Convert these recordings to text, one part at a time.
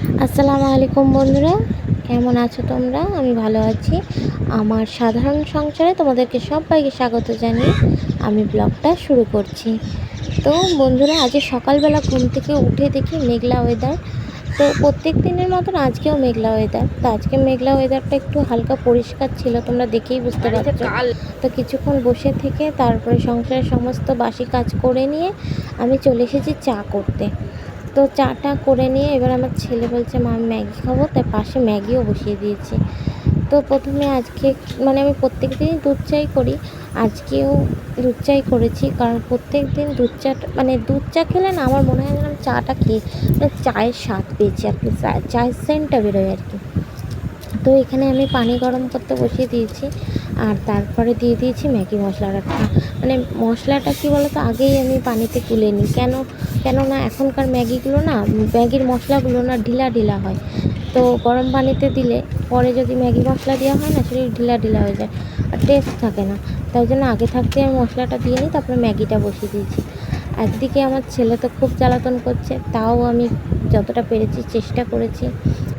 আসসালামু আলাইকুম বন্ধুরা কেমন আছো তোমরা? আমি ভালো আছি। আমার সাধারণ সংসারে তোমাদেরকে সবাইকে স্বাগত জানিয়ে আমি ব্লগটা শুরু করছি। তো বন্ধুরা আজ সকালবেলা ঘুম থেকে উঠে দেখি মেঘলা ওয়েদার তো প্রত্যেক দিনের মতন আজকেও মেঘলা ওয়েদার তো আজকে মেঘলা ওয়েদারটা একটু হালকা পরিষ্কার ছিল তোমরা দেখেই বুঝতে পারছ। তো কিছুক্ষণ বসে থেকে তারপরে সংসারের সমস্ত বাসি কাজ করে নিয়ে আমি চলে এসেছি চা করতে। তো চাটা করে নিয়ে এবার আমার ছেলে বলছে, মা ম্যাগি খাব। তাই পাশে ম্যাগিও বসিয়ে দিয়েছি। তো প্রথমে আজকে মানে আমি প্রত্যেক দিনই দুধ চাই করি, আজকেও দুধ চাই করেছি। কারণ প্রত্যেক দিন দুধ চাটা মানে দুধ চা খেলে না আমার মনে হয় যেন চাটা খেয়ে মানে চায়ের স্বাদ পেয়েছি আর কি, চা- চায়ের সেন্টটা বেরোয় আর কি। তো এখানে আমি পানি গরম করতে বসিয়ে দিয়েছি, আর তারপরে দিয়ে দিয়েছি ম্যাগি মশলাটা মানে মশলাটা কী বলো তো আগেই আমি পানিতে তুলে নিই। কেন কেননা এখনকার ম্যাগিগুলো না, ম্যাগির মশলাগুলো না ঢিলা ঢিলা হয়। তো গরম পানিতে দিলে পরে যদি ম্যাগি মশলা দেওয়া হয় না সেটা ঢিলা ঢিলা হয়ে যায়। আর টেস্ট থাকে না। তাই জন্য আগে থাকতে আমি মশলাটা দিয়ে নিই, তারপরে ম্যাগিটা বসিয়ে দিয়েছি। একদিকে আমার ছেলে তো খুব জ্বালাতন করছে, তাও আমি যতটা পেরেছি চেষ্টা করেছি।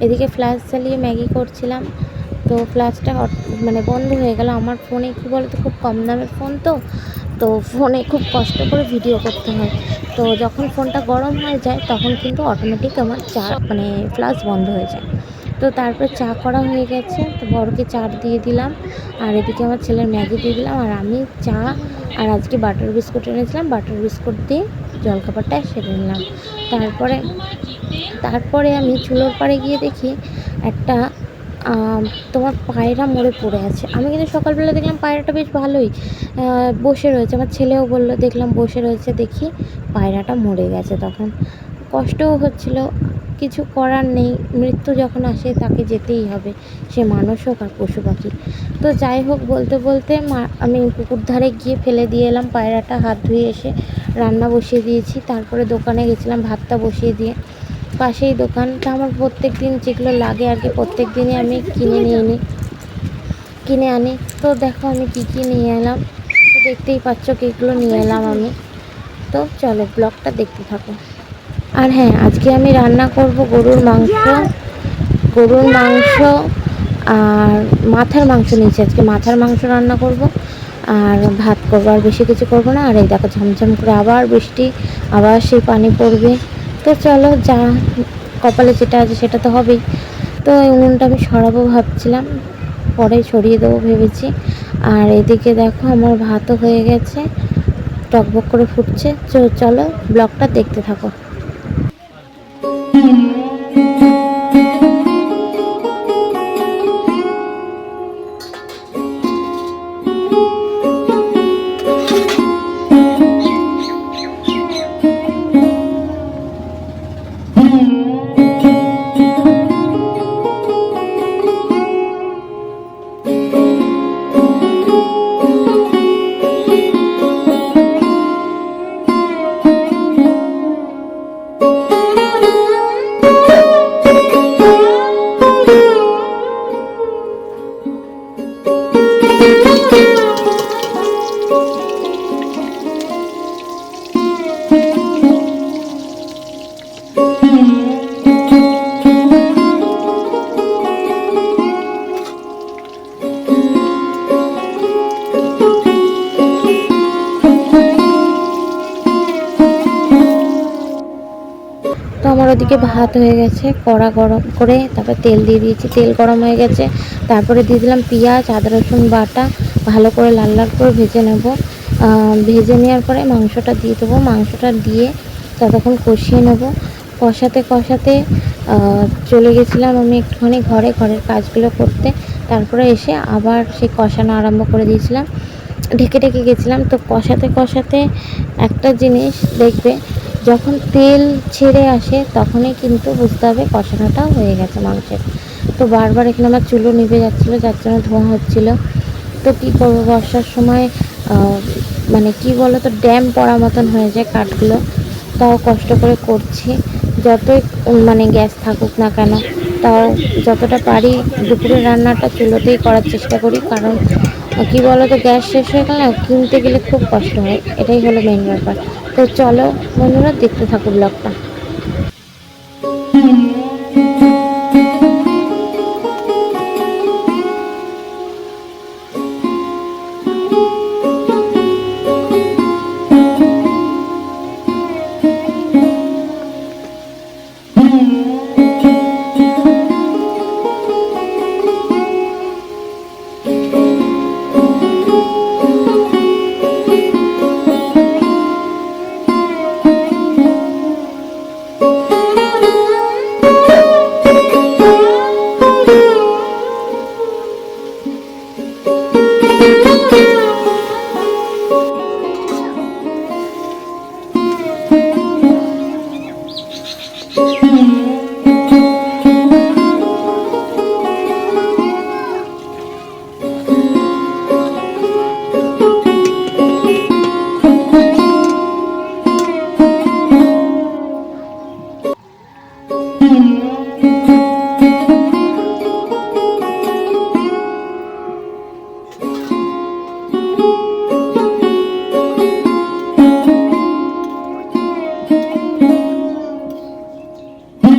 এদিকে ফ্ল্যাশ চালিয়ে ম্যাগি করছিলাম। তো ফ্ল্যাশটা মানে বন্ধ হয়ে গেল। আমার ফোনে কী বলতো, খুব কম দামের ফোন তো। তো ফোনে খুব কষ্ট করে ভিডিও করতে হয়। তো যখন ফোনটা গরম হয়ে যায়, তখন কিন্তু অটোমেটিক আমার চা মানে ফ্লাশ বন্ধ হয়ে যায়। তো তারপর চা করা হয়ে গেছে। তো বড়কে চা দিয়ে দিলাম। আর এদিকে আমার ছেলের ম্যাগি দিয়ে দিলাম। আর আমি চা আর আজকে বাটার বিস্কুট এনেছিলাম। বাটার বিস্কুট দিয়ে জলখাবারটা সেরে নিলাম। তারপরে তারপরে আমি চুলোর পাড়ে গিয়ে দেখি একটা তোমার পায়রা মরে পড়ে আছে। আমি কিন্তু সকালবেলা দেখলাম পায়রাটা বেশ ভালোই বসে রয়েছে। আমার ছেলেও বলল, দেখলাম বসে রয়েছে, দেখি পায়রাটা মরে গেছে তখন। কষ্টও হচ্ছিল, কিছু করার নেই। মৃত্যু যখন আসে, তাকে যেতেই হবে। সে মানুষ হোক আর পশু পাখি। তো যাই হোক, বলতে বলতে আমি পুকুর ধারে গিয়ে ফেলে দিয়ে এলাম। পায়রাটা হাত ধুয়ে এসে রান্না বসিয়ে দিয়েছি। তারপরে দোকানে গেছিলাম, ভাতটা বসিয়ে দিয়ে। পাশেই দোকানটা আমার প্রত্যেক দিন যেগুলো লাগে আর কি প্রত্যেক দিনই আমি কিনে নিয়ে নিই কিনে আনি। তো দেখো আমি কী কী নিয়ে এলাম। তো দেখতেই পাচ্ছ কি এগুলো নিয়ে এলাম আমি। তো চলো ব্লগটা দেখতে থাকো। আর হ্যাঁ আজকে আমি রান্না করব গরুর মাংস গরুর মাংস আর মাথার মাংস নিয়েছি। আজকে মাথার মাংস রান্না করব আর ভাত করব, আর বেশি কিছু করব না। আর এই দেখো ঝমঝম করে আবার বৃষ্টি, আবার সেই পানি পড়বে। তো চলো, যা কপালে যেটা আছে সেটা তো হবেই। তো এই উনুনটা আমি সরাবো ভাবছিলাম, পরে সরিয়ে দেবো ভেবেছি। আর এদিকে দেখো, আমার ভাতও হয়ে গেছে, টকবক করে ফুটছে। চলো, ব্লগটা দেখতে থাকো। আমার ওদিকে ভাত হয়ে গেছে, কড়া গরম করে তারপর তেল দিয়ে দিয়েছি। তেল গরম হয়ে গেছে, তারপরে দিয়ে দিলাম পেঁয়াজ, আদা, রসুন বাটা, ভালো করে লাল লাল করে ভেজে নেব। ভেজে নেওয়ার পরে মাংসটা দিয়ে দেবো। মাংসটা দিয়ে ততক্ষণ কষিয়ে নেব। কষাতে কষাতে চলে গেছিলাম আমি একটুখানি ঘরে, ঘরের কাজগুলো করতে। তারপরে এসে আবার সেই কষানো আরম্ভ করে দিয়েছিলাম। ঢেকে ঢেকে গেছিলাম। তো কষাতে কষাতে একটা জিনিস দেখবে যখন তেল ছেড়ে আসে, তখনই কিন্তু বুঝতে হবে কষানোটা হয়ে গেছে মাংসের। তো বারবার এখানে আমার চুলো নিভে যাচ্ছিল, যার জন্য ধোঁয়া হচ্ছিল। তো কী করব? বর্ষার সময় মানে কি বলো তো ড্যাম পড়া মতন হয়ে যায় কাঠগুলো। তাও কষ্ট করে করছি। যতই মানে গ্যাস থাকুক না কেন, তাও যতটা পারি, দুপুরের রান্নাটা চুলোতেই করার চেষ্টা করি। কারণ কি বলো তো গ্যাস শেষ হয়ে গেলে কিনতে গেলে খুব কষ্ট হয়। এটাই হলো মেন ব্যাপার। তো চলো বন্ধুরা, দেখতে থাকো ব্লগটা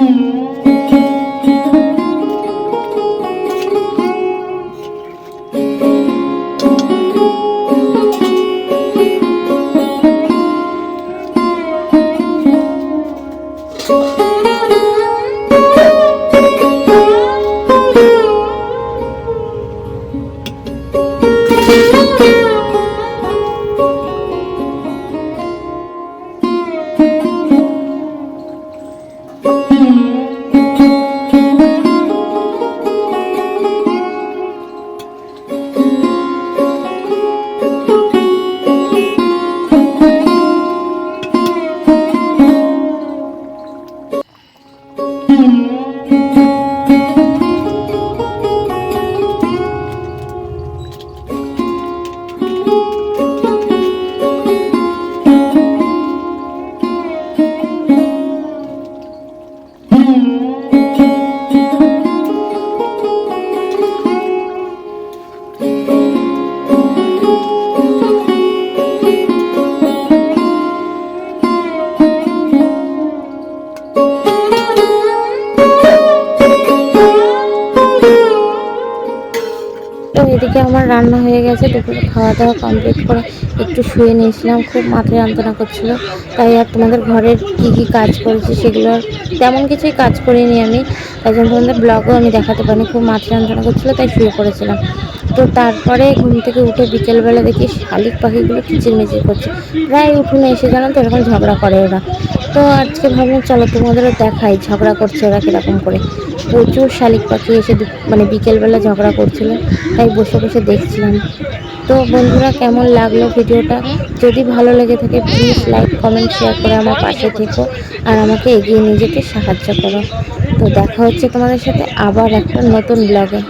Mm-hmm. তো এদিকে আমার রান্না হয়ে গেছে, দুপুরে খাওয়া দাওয়া কমপ্লিট করে একটু শুয়ে নিয়েছিলাম, খুব মাথায় যন্ত্রণা করছিল। তাই আর তোমাদের ঘরের কি কি কাজ করেছি সেগুলো তেমন কিছুই কাজ করিনি আমি। তাই জন্য তোমাদের ব্লগও আমি দেখাতে পারিনি, খুব মাথা যন্ত্রণা করছিল, তাই শুয়ে পড়েছিলাম। তো তারপরে ঘুম থেকে উঠে বিকেলবেলা দেখি শালিক পাখিগুলো কিচিরমিচির করছে। প্রায় উঠোনে এসে জানো তো এরকম ঝগড়া করে ওরা। তো আজকে ভাবলাম, চলো তোমাদেরও দেখাই ঝগড়া করছে ওরা কীরকম করে। প্রচুর শালিক পাখি এসে মানে বিকেলবেলা ঝগড়া করছিল, তাই বসে বসে দেখছিলাম। তো বন্ধুরা, কেমন লাগল ভিডিওটা? যদি ভালো লেগে থাকে প্লিজ লাইক কমেন্ট শেয়ার করে আমার পাশে থেকো আর আমাকে এগিয়ে নিয়ে যেতে সাহায্য করো। তো দেখা হচ্ছে তোমাদের সাথে আবার একটা নতুন ব্লগে